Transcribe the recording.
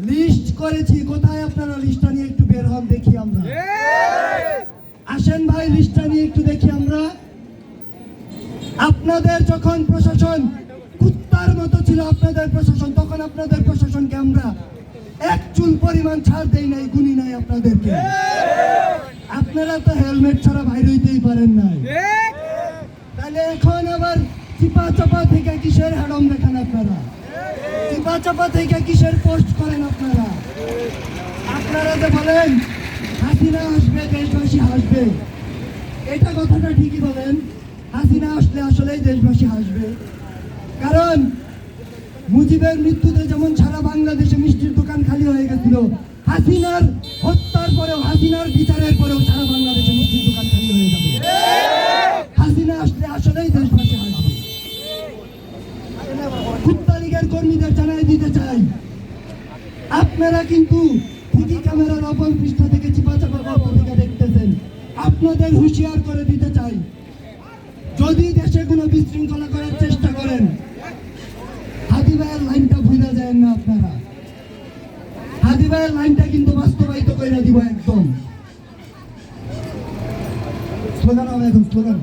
List করেছি কোথায় আপনারা লিস্টটা নিয়ে একটু বের হন দেখি আমরা? আসেন ভাই লিস্টটা নিয়ে একটু দেখি আমরা। আপনাদের যখন প্রশাসন কুত্তার মতো ছিল আপনাদের প্রশাসন তখন আপনাদের প্রশাসনকে আমরা এক চুল পরিমাণ ছাড় দেই নাই গুনি নাই আপনাদেরকে। আপনারা তো হেলমেট ছাড়া বাইরে হইতেই পারেন নাই। তাহলে এখন আবার চিপা চাপা থেকে কিসের হাডম দেখান আপনারা? চিপা থেকে কিসের পোস্ট করেন আপনারা? আপনারা বলেন, হাসিনা আসবে, দেশবাসী হাসবে। এটা কথাটা ঠিকই বলেন, হাসিনা আসলে আসলেই দেশবাসী হাসবে। কারণ, মুজিবের মৃত্যুতে যেমন সারা বাংলাদেশে মিষ্টির দোকান খালি হয়ে গেছিল, হাসিনার হত্যার পরেও হাসিনার বিচারের পরেও সারা বাংলাদেশে মিষ্টির দোকান খালি হয়ে যাবে হাসিনা আসলে আসলেই দেশবাসী হাসবে কুত্তা লীগের কর্মীদের জানাই দিতে চাই। আপনারা কিন্তু ঠিকই ক্যামেরার অপর পৃষ্ঠ থেকে চিপা চাপা পত্রিকা দেখতেছেন। আপনাদের হুঁশিয়ার করে দিতে চাই। যদি দেশে কোনো বিশৃঙ্খলা করার চেষ্টা করেন হাদি ভাইয়ের লাইনটা ভুলে যায় না আপনারা। হাদি ভাইয়ের লাইনটা কিন্তু বাস্তবায়িত করে দিব একদম। Slogan slogan.